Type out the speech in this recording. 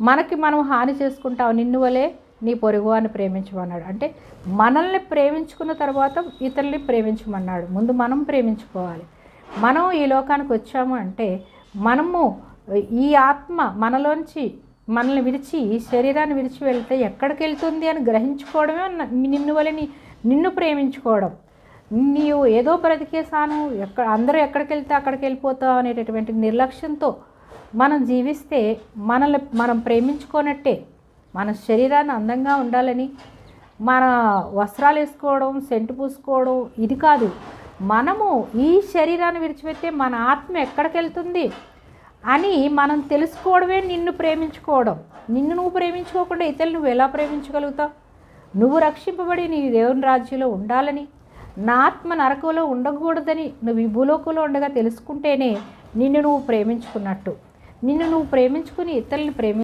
మనకి మనం హాని చేసుకుంటావు నిన్ను వలే నీ పొరుగు అని ప్రేమించమన్నాడు. అంటే మనల్ని ప్రేమించుకున్న తర్వాత ఇతరుల్ని ప్రేమించమన్నాడు. ముందు మనం ప్రేమించుకోవాలి. మనం ఈ లోకానికి వచ్చాము అంటే మనము ఈ ఆత్మ మనలోంచి మనల్ని విడిచి ఈ శరీరాన్ని విడిచి వెళ్తే ఎక్కడికి వెళ్తుంది అని గ్రహించుకోవడమే నిన్ను వలని నిన్ను ప్రేమించుకోవడం. నీవు ఏదో బ్రతికేసాను ఎక్కడ అందరూ ఎక్కడికి వెళ్తే అక్కడికి వెళ్ళిపోతావు అనేటటువంటి నిర్లక్ష్యంతో మనం జీవిస్తే మనల్ని మనం ప్రేమించుకోనట్టే మన శరీరాన్ని అందంగా ఉండాలని మన వస్త్రాలు వేసుకోవడం సెంటు పూసుకోవడం ఇది కాదు. మనము ఈ శరీరాన్ని విడిచిపెడితే మన ఆత్మ ఎక్కడికి వెళ్తుంది అని మనం తెలుసుకోవడమే నిన్ను ప్రేమించుకోవడం. నిన్ను నువ్వు ప్రేమించుకోకుండా ఇతరులు నువ్వు ఎలా ప్రేమించగలుగుతావు? నువ్వు రక్షింపబడి నీ దేవుని రాజ్యంలో ఉండాలని నా ఆత్మ నరకంలో ఉండకూడదని నువ్వు ఈ భూలోకంలో ఉండగా తెలుసుకుంటేనే నిన్ను నువ్వు ప్రేమించుకున్నట్టు. నిన్ను నువ్వు ప్రేమించుకుని ఇతరులను ప్రేమి